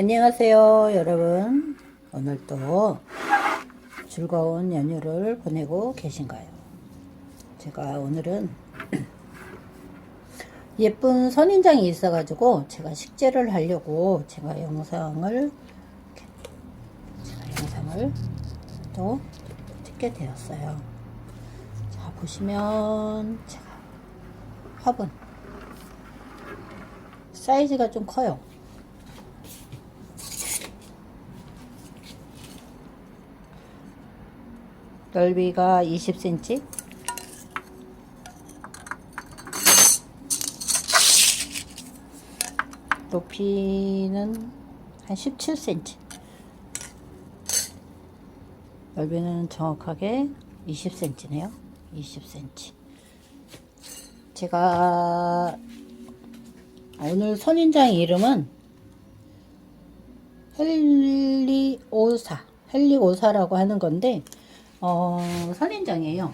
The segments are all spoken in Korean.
안녕하세요 여러분. 오늘도 즐거운 연휴를 보내고 계신가요. 제가 오늘은 예쁜 선인장이 있어 가지고 제가 식재를 하려고 제가 영상을 제가 영상을 또 찍게 되었어요. 자 보시면 제가 화분 사이즈가 좀 커요 넓이가 20cm 높이는 한 17cm 넓이는 정확하게 20cm네요. 20cm 제가 오늘 선인장 이름은 헬리오사 헬리오사라고 하는 건데 어, 선인장이에요.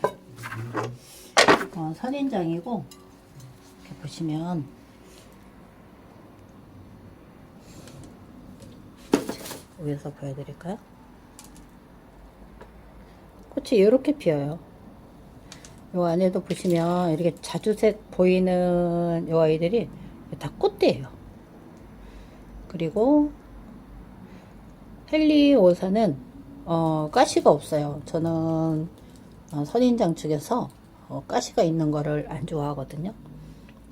어, 선인장이고 이렇게 보시면 위에서 보여드릴까요? 꽃이 이렇게 피어요. 요 안에도 보시면 이렇게 자주색 보이는 요 아이들이 다 꽃대예요. 그리고 헬리오사는 어, 가시가 없어요. 저는 어, 선인장 중에서 어, 가시가 있는 거를 안 좋아하거든요.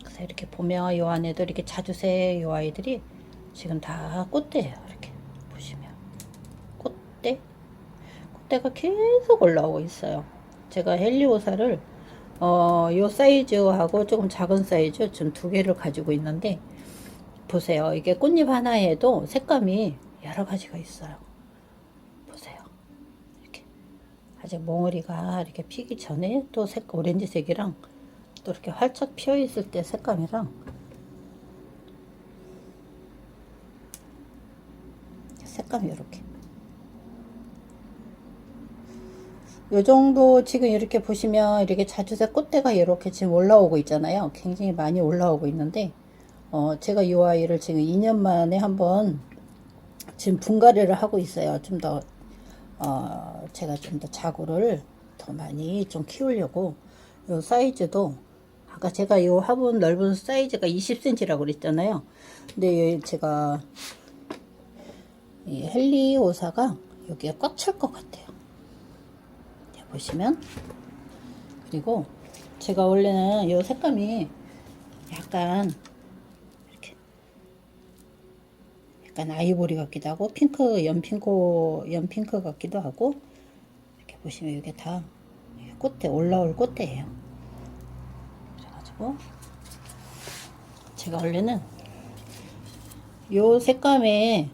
그래서 이렇게 보면 요 안에도 이렇게 자주색 요 아이들이 지금 다 꽃대예요. 이렇게 보시면 꽃대 꽃대가 계속 올라오고 있어요. 제가 헬리오사를 어, 요 사이즈하고 조금 작은 사이즈 좀두 개를 가지고 있는데 보세요. 이게 꽃잎 하나에도 색감이 여러 가지가 있어요. 보세요. 이렇게 아직 몽우리가 이렇게 피기 전에 또 색 오렌지색이랑 또 이렇게 활짝 피어 있을 때 색감이랑 색감이 이렇게 요 정도 지금 이렇게 보시면 이렇게 자주색 꽃대가 이렇게 지금 올라오고 있잖아요. 굉장히 많이 올라오고 있는데 어 제가 이 아이를 지금 2년 만에 한번 지금 분갈이를 하고 있어요. 좀 더, 어, 제가 좀 더 자구를 더 많이 좀 키우려고. 요 사이즈도, 아까 제가 요 화분 넓은 사이즈가 20cm라고 그랬잖아요. 근데 제가, 이 헬리오사가 여기에 꽉 찰 것 같아요. 자, 보시면. 그리고 제가 원래는 요 색감이 약간 약간 아이보리 같기도 하고 핑크 연핑크 연핑크 같기도 하고 이렇게 보시면 이게 다 꽃대 올라올 꽃대예요. 그래가지고 제가 원래는 요 색감에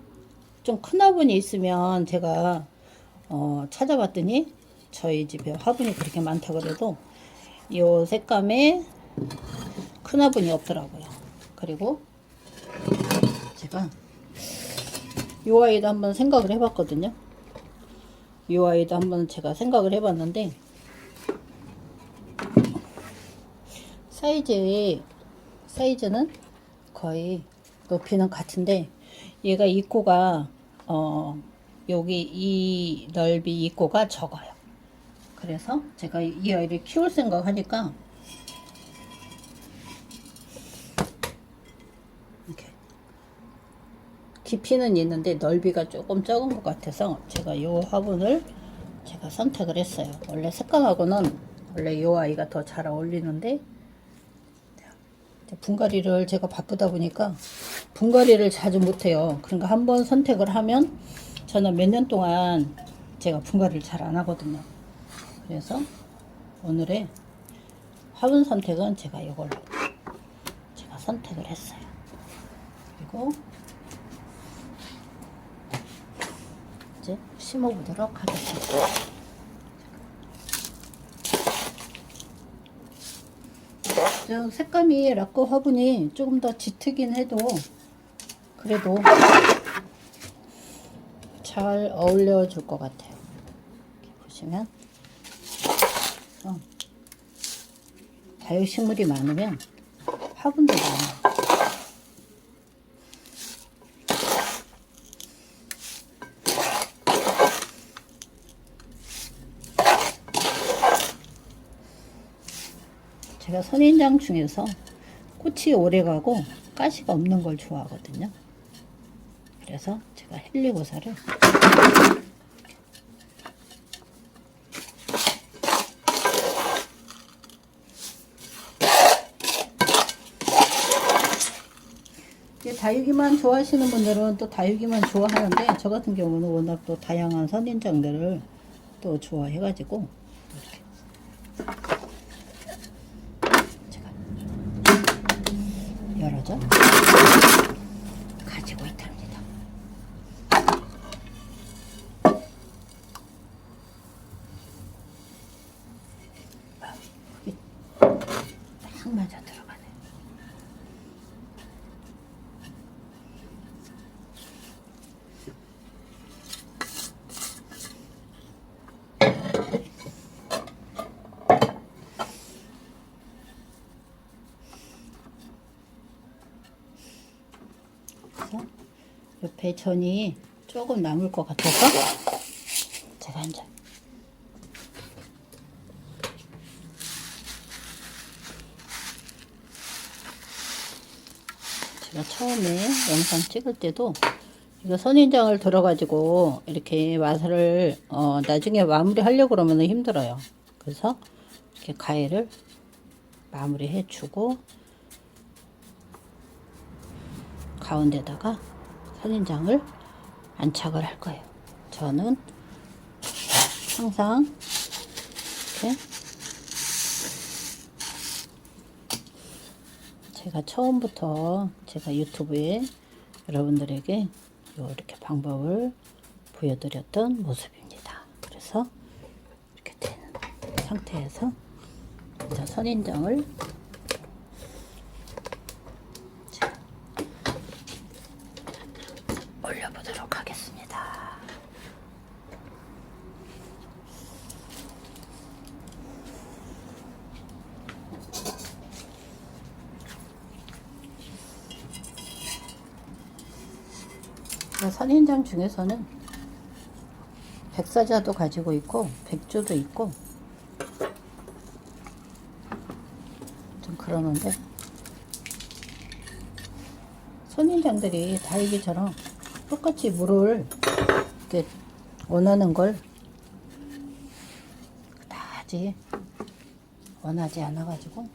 좀큰 화분이 있으면 제가 어 찾아봤더니 저희 집에 화분이 그렇게 많다 그래도 요 색감에 큰 화분이 없더라고요. 그리고 제가 이 아이도 한번 생각을 해봤거든요. 이 아이도 한번 제가 생각을 해봤는데 사이즈 사이즈는 거의 높이는 같은데 얘가 이 코가 어 여기 이 넓이 이 코가 적어요. 그래서 제가 이 아이를 키울 생각하니까 이렇게 깊이는 있는데 넓이가 조금 적은 것 같아서 제가 이 화분을 제가 선택을 했어요. 원래 색감하고는 원래 이 아이가 더 잘 어울리는데 분갈이를 제가 바쁘다 보니까 분갈이를 자주 못해요. 그러니까 한번 선택을 하면 저는 몇 년 동안 제가 분갈이를 잘 안 하거든요. 그래서 오늘의 화분 선택은 제가 이걸로 제가 선택을 했어요. 그리고 이제 심어보도록 하겠습니다. 저 색감이 라커 화분이 조금 더 짙으긴 해도 그래도 잘 어울려 줄 것 같아요. 이렇게 보시면 어, 다육식물이 많으면 화분도 많아요. 제가 선인장 중에서 꽃이 오래 가고 가시가 없는 걸 좋아하거든요. 그래서 제가 헬리고사를 다육이만 좋아하시는 분들은 또 다육이만 좋아하는데 저 같은 경우는 워낙 또 다양한 선인장들을 또 좋아해가지고 이렇게 제가 열어줘 가지고 있답니다. 여기 딱 맞아 들어가네. 그래서 옆에 전이 조금 남을 것 같아서? 제가 이제 제가 처음에 영상 찍을 때도 이거 선인장을 들어가지고 이렇게 와사를 어, 나중에 마무리 하려고 그러면 힘들어요. 그래서 이렇게 가해를 마무리 해주고 가운데다가 선인장을 안착을 할 거예요. 저는 항상 이렇게 제가 처음부터 제가 유튜브에 여러분들에게 이렇게 방법을 보여드렸던 모습입니다. 그래서 이렇게 된 상태에서 선인장을 올려보도록 하겠습니다. 선인장 중에서는 백사자도 가지고 있고 백조도 있고 좀 그러는데 선인장들이 다이기처럼 똑같이 물을 이렇게 원하는 걸 다지. 원하지 않아 가지고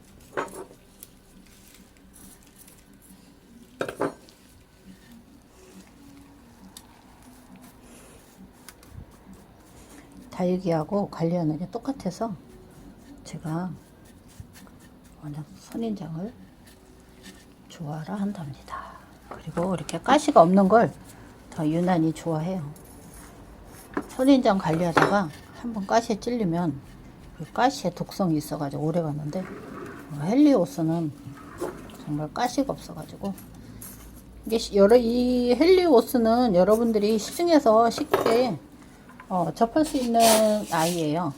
다육이하고 관리하는 게 똑같아서 제가 워낙 선인장을 좋아라 한답니다. 그리고 이렇게 가시가 없는 걸 더 유난히 좋아해요. 선인장 관리하다가 한번 가시에 찔리면 그 가시에 독성이 있어가지고 오래 갔는데 어, 헬리오스는 정말 가시가 없어가지고 이게 시- 여러 이 헬리오스는 여러분들이 시중에서 쉽게 어, 접할 수 있는 아이예요.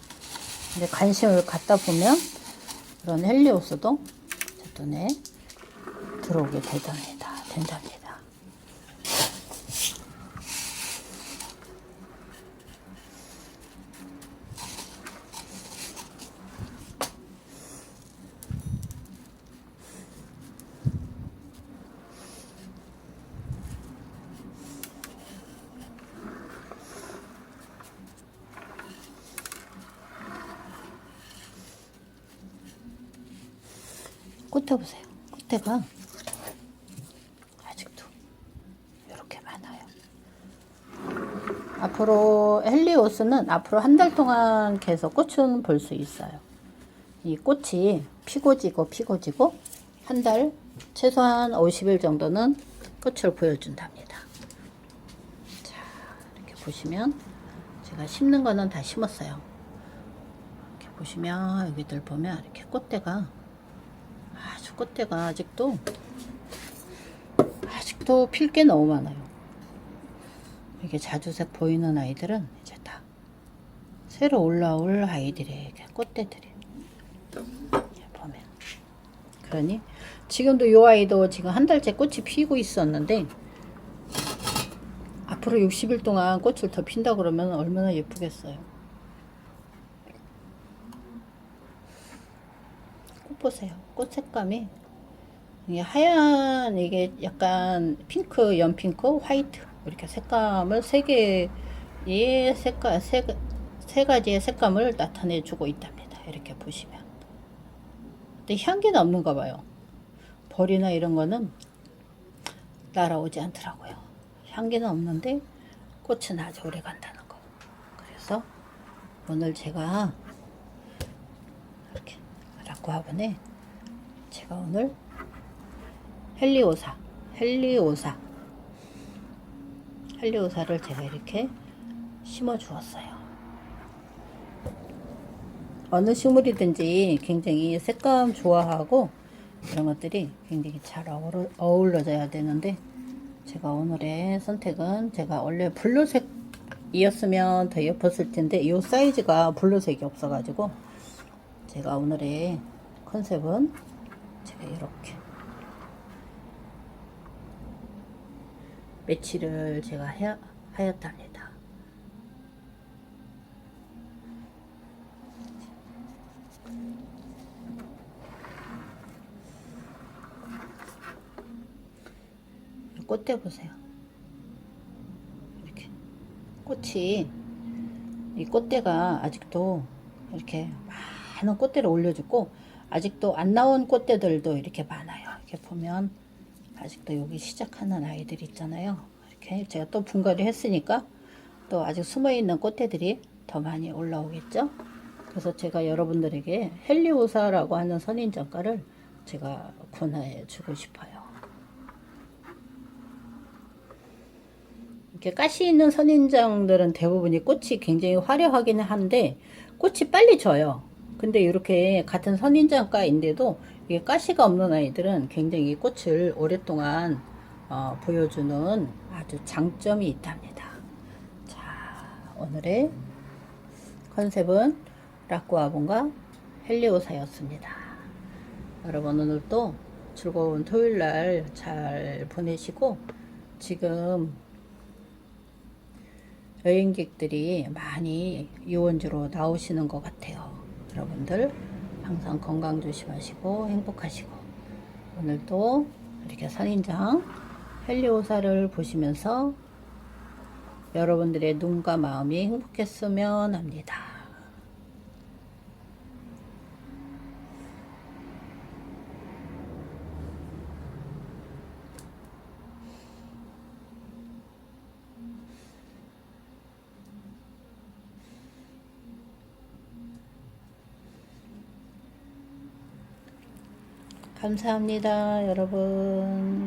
근데 관심을 갖다 보면 그런 헬리오스도 제 눈에 들어오게 되답니다. 된답니다. 꽃에 보세요. 꽃에가 아직도 이렇게 많아요. 앞으로 헬리오스는 앞으로 한 달 동안 계속 꽃은 볼 수 있어요. 이 꽃이 피고 지고 피고 지고 한 달 최소한 50일 정도는 꽃을 보여준답니다. 자, 이렇게 보시면 제가 심는 거는 다 심었어요. 이렇게 보시면 여기들 보면 이렇게 꽃대가 아주 꽃대가 아직도 아직도 필 게 너무 많아요. 이게 자주색 보이는 아이들은 이제 다 새로 올라올 아이들의 꽃대들이 보면 그러니 지금도 이 아이도 지금 한 달째 꽃이 피고 있었는데 앞으로 60일 동안 꽃을 더 핀다 그러면 얼마나 예쁘겠어요. 보세요. 꽃 색감이 이게 하얀 이게 약간 핑크, 연핑크, 화이트 이렇게 색감을 세 개의 색깔 세, 세 가지의 색감을 나타내 주고 있답니다. 이렇게 보시면. 근데 향기는 없는가 봐요. 벌이나 이런 거는 따라오지 않더라고요. 향기는 없는데 꽃은 아주 오래 간다는 거. 그래서 오늘 제가 라쿠아본에 제가 오늘 헬리오사, 헬리오사, 헬리오사를 제가 이렇게 심어 주었어요. 어느 식물이든지 굉장히 색감 좋아하고 이런 것들이 굉장히 잘 어우러, 어울러져야 되는데 제가 오늘의 선택은 제가 원래 블루색이었으면 더 예뻤을 텐데 이 사이즈가 블루색이 없어가지고 제가 오늘의 컨셉은 제가 이렇게 매치를 제가 하, 하였답니다. 꽃대 보세요. 이렇게 꽃이 이 꽃대가 아직도 이렇게 많은 꽃대를 올려주고 아직도 안 나온 꽃대들도 이렇게 많아요. 이렇게 보면 아직도 여기 시작하는 아이들 있잖아요. 이렇게 제가 또 분갈이 했으니까 또 아직 숨어 있는 꽃대들이 더 많이 올라오겠죠. 그래서 제가 여러분들에게 헬리오사라고 하는 선인장가를 제가 권해 주고 싶어요. 이렇게 가시 있는 선인장들은 대부분이 꽃이 굉장히 화려하기는 한데 꽃이 빨리 져요. 근데 이렇게 같은 선인장가인데도 이게 가시가 없는 아이들은 굉장히 꽃을 오랫동안 어, 보여주는 아주 장점이 있답니다. 자, 오늘의 컨셉은 라꾸아본과 헬리오사였습니다. 여러분 오늘도 즐거운 토요일 날 잘 보내시고 지금 여행객들이 많이 유원지로 나오시는 것 같아요. 여러분들 항상 건강 조심하시고 행복하시고 오늘도 이렇게 선인장 헬리오사를 보시면서 여러분들의 눈과 마음이 행복했으면 합니다. 감사합니다, 여러분.